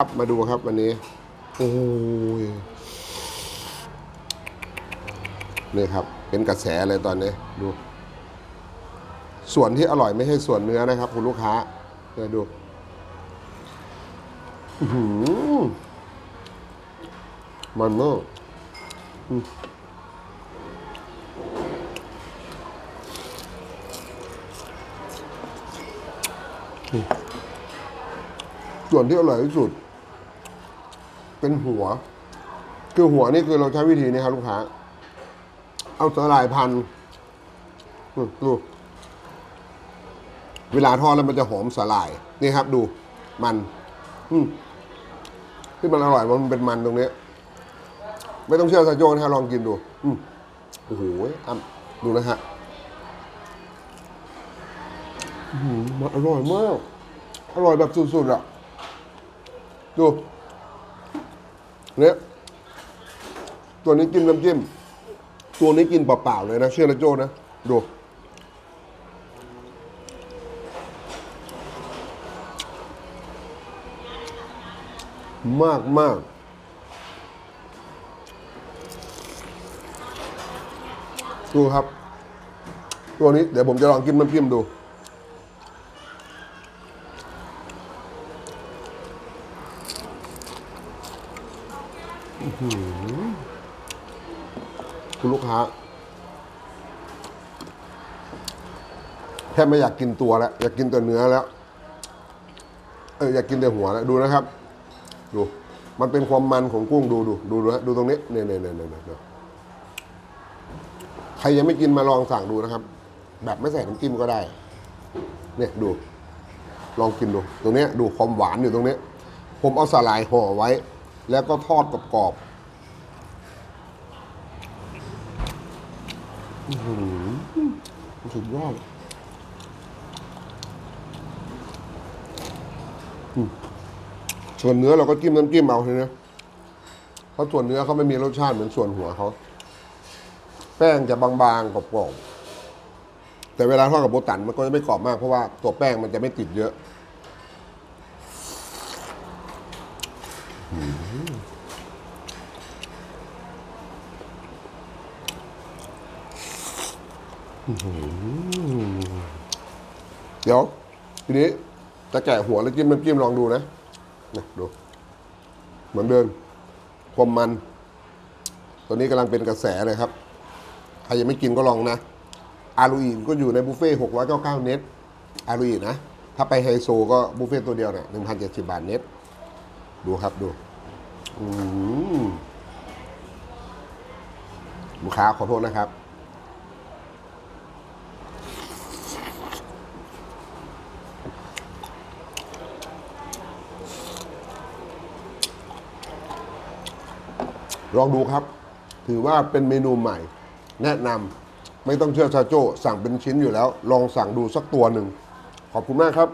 ครับมาดูครับวันนี้โอ้ยนี่ครับ เป็นกระแสเลยตอนนี้ดู ส่วนที่อร่อยไม่ใช่ส่วนเนื้อนะครับ คุณลูกค้าเนี่ยดูหือมันมากอืมส่วนที่อร่อยที่สุด เป็นหัว คือหัวนี่คือเราใช้วิธีนี้ครับลูกค้า เอาสลายพันดูเวลาทอดแล้วมันจะหอมสลาย นี่ครับ ดูมัน อืมที่มันอร่อยมันเป็นมันตรงนี้ ไม่ต้องเชื่อซาโจนะฮะลองกินดู อืมโอ้โหอ่ำดูนะฮะอืมันอร่อยมาก อร่อยแบบสุดๆอะ ดู เนี่ยตัวนี้กินน้ำจิ้ม ตัวนี้กินเปล่าๆเลยนะ เชื่อนะโจนะ ดู มากมากดูครับ ตัวนี้เดี๋ยวผมจะลองกินน้ำจิ้มดู คุณลูกค้าแค่ไม่อยากกินตัวแล้ว อยากกินแต่เนื้อแล้ว เอออยากกินแต่หัวแล้วดูนะครับ ดู มันเป็นความมันของกุ้งดูดูดูดูนะดูตรงนี้เนี่ยเนี่ยเนี่ยเนี่ยเนใครยังไม่กินมาลองสั่งดูนะครับ แบบไม่ใส่น้ำจิ้มก็ได้ เนี่ยดู ลองกินดู ตรงนี้ดูความหวานอยู่ตรงนี้ ผมเอาสาหร่ายห่อไว้ แล้วก็ทอดกรอบๆสุดยอดอืมส่วนเนื้อเราก็จิ้มน้ำจิ้มเอาทีนี้เพราะส่วนเนื้อเขาไม่มีรสชาติเหมือนส่วนหัวเขา แป้งจะบางๆกรอบๆแต่เวลาทอดกับโบตันมันก็จะไม่กรอบมากเพราะว่าตัวแป้งมันจะไม่ติดเยอะ เดี๋ยว ทีนี้จะแกะหัวแล้วจิ้มน้ำจิ้มลองดูนะนะดู เหมือนเดิมความมัน ตัวนี้กำลังเป็นกระแสเลยครับ ใครยังไม่กินก็ลองนะ อารูอีนก็อยู่ในบุฟเฟ่หกร้อยเก้าเก้าเน็ตอารูอีนนะ ถ้าไปไฮโซก็บุฟเฟ่ตัวเดียวเนี่ยหนึ่งพันเจ็ดสิบาทเน็ต ดูครับดูลูกค้าขอโทษนะครับ ลองดูครับ ถือว่าเป็นเมนูใหม่ แนะนำไม่ต้องเชื่อชาโจ้สั่งเป็นชิ้นอยู่แล้ว ลองสั่งดูสักตัวหนึ่ง ขอบคุณมากครับ